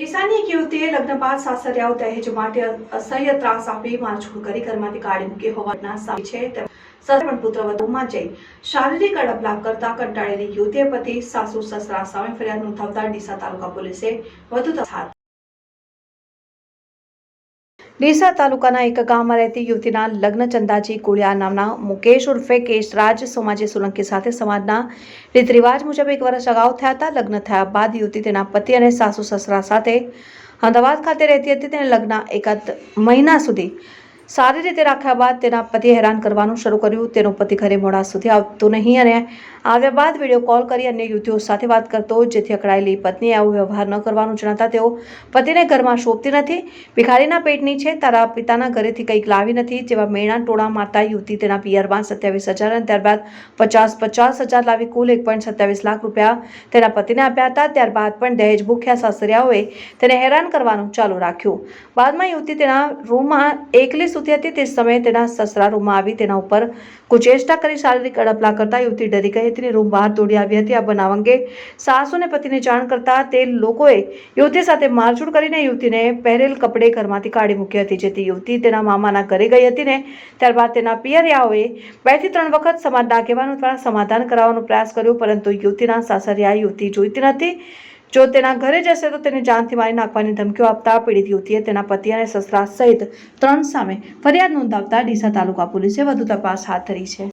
એક યુવતીએ લગ્ન બાદ સાસરિયાઓ દહેજ માટે અસહ્ય ત્રાસ આપી માછોડ કરી ઘરમાંથી કાઢી મૂકી હોવાના સામે છે. સસરા પુત્ર વધુમાં જઈ શારીરિક અડપલા કરતા કંટાળેલી યુવતીએ પતિ, સાસુ, સસરા સામે ફરિયાદ નોંધાવતા ડીસા તાલુકા પોલીસે વધુ તપાસ ડીસા તાલુકાના એક ગામમાં રહેતી યુવતીના લગ્ન ચંદાજી કુળિયા નામના મુકેશ ઉર્ફે કેશરાજ સોમાજી સોલંકી સાથે સમાજના રીત રિવાજ મુજબ એક વર્ષ અગાઉ થયા હતા. લગ્ન થયા બાદ યુવતી તેના પતિ અને સાસુ સસરા સાથે અમદાવાદ ખાતે રહેતી હતી. તેને લગ્ન એકાદ મહિના સુધી સારી રીતે રાખ્યા બાદ તેના પતિએ હેરાન કરવાનું શરૂ કર્યું. તેનો પતિ ઘરે મોડા સુધી આવતો નહીં અને આવ્યા બાદ વીડિયો કોલ કરી અન્ય યુવતીઓ સાથે વાત કરતો, જેથી અકળાયેલી પત્નીએ આવો વ્યવહાર ન કરવાનું જણાતા તેઓ પતિને ઘરમાં શોભતી નથી. ભિખારીના પેટની છે, તારા પિતાના ઘરેથી કંઈક લાવી નથી જેવા મેણા ટોળા મારતા યુવતી તેના પિયરમાં સત્યાવીસ હજાર અને ત્યારબાદ પચાસ પચાસ હજાર લાવી કુલ એક પોઈન્ટ સત્યાવીસ લાખ રૂપિયા તેના પતિને આપ્યા હતા. ત્યારબાદ પણ દહેજ ભૂખ્યા સાસરિયાઓએ તેને હેરાન કરવાનું ચાલુ રાખ્યું. બાદમાં યુવતી તેના રૂમમાં એકલી સૂતી હતી તે સમયે તેના સસરા રૂમમાં આવી તેના ઉપર કુચેષ્ટા કરી શારીરિક અડપલા કરતા યુવતી ડરી ગઈ હતી રૂમ બહાર દોડી આવી હતી. આ બનાવ અંગે સાસુ અને પતિને જાણ કરતા તે લોકોએ યુવતી સાથે મારછૂડ કરીને યુવતીને પહેરેલ કપડે ઘરમાંથી કાઢી મૂકી હતી, જેથી યુવતી તેના મામાના ઘરે ગઈ હતી ને ત્યારબાદ તેના પિયરિયાઓએ બેથી ત્રણ વખત સમાજના આગેવાનો દ્વારા સમાધાન કરાવવાનો પ્રયાસ કર્યો, પરંતુ યુવતીના સાસરિયા યુવતી જોઈતી નથી. જો તેના ઘરે જશે તો તેને જાનથી મારી નાખવાની ધમકીઓ આપતા પીડિત યુવતીએ તેના પતિ અને સસરા સહિત ત્રણ સામે ફરિયાદ નોંધાવતા ડીસા તાલુકા પોલીસે વધુ તપાસ હાથ ધરી છે.